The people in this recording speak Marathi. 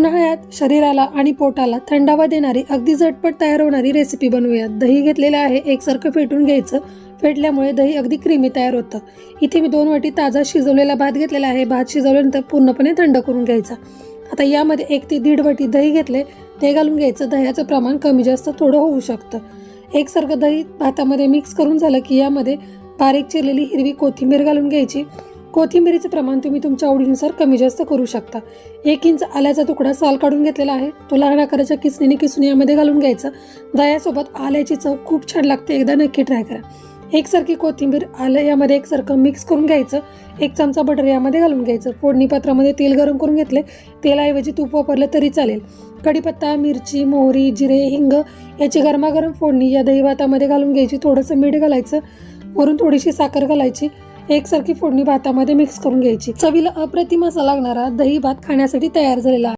उन्हाळ्यात शरीराला आणि पोटाला थंडावा देणारी अगदी झटपट तयार होणारी रेसिपी बनवूयात. दही घेतलेलं आहे एकसारखं फेटून घ्यायचं. फेटल्यामुळे दही अगदी क्रीमी तयार होतं. इथे मी दोन वाटी ताजा शिजवलेला भात घेतलेला आहे. भात शिजवल्यानंतर पूर्णपणे थंड करून घ्यायचा. आता यामध्ये एक ते दीड वाटी दही घेतले. ते घालून घ्यायचं. दह्याचं प्रमाण कमी जास्त थोडं होऊ शकतं. एकसारखं दही भातामध्ये मिक्स करून झालं की यामध्ये बारीक चिरलेली हिरवी कोथिंबीर घालून घ्यायची. कोथिंबीरीचं प्रमाण तुम्ही तुमच्या आवडीनुसार कमी जास्त करू शकता. एक इंच आल्याचा तुकडा साल काढून घेतलेला आहे. तो लहान आकाराच्या किसणीने किसून यामध्ये घालून घ्यायचा. दह्यासोबत आल्याची चव खूप छान लागते. एकदा नक्की ट्राय करा. एकसारखी कोथिंबीर आलं यामध्ये एकसारखं मिक्स करून घ्यायचं. एक चमचा बटर यामध्ये घालून घ्यायचं. फोडणी पात्रामध्ये तेल गरम करून घेतले. तेलाऐवजी तूप वापरलं तरी चालेल. कढीपत्ता मिरची मोहरी जिरे हिंग याची गरमागरम फोडणी या दही भातामध्ये घालून घ्यायची. थोडंसं मीठ घालायचं. वरून थोडीशी साखर घालायची. एकसारखी फोडणी भातामध्ये मिक्स करून घ्यायची. चवीला अप्रतिम असा लागणारा दही भात खाण्यासाठी तयार झालेला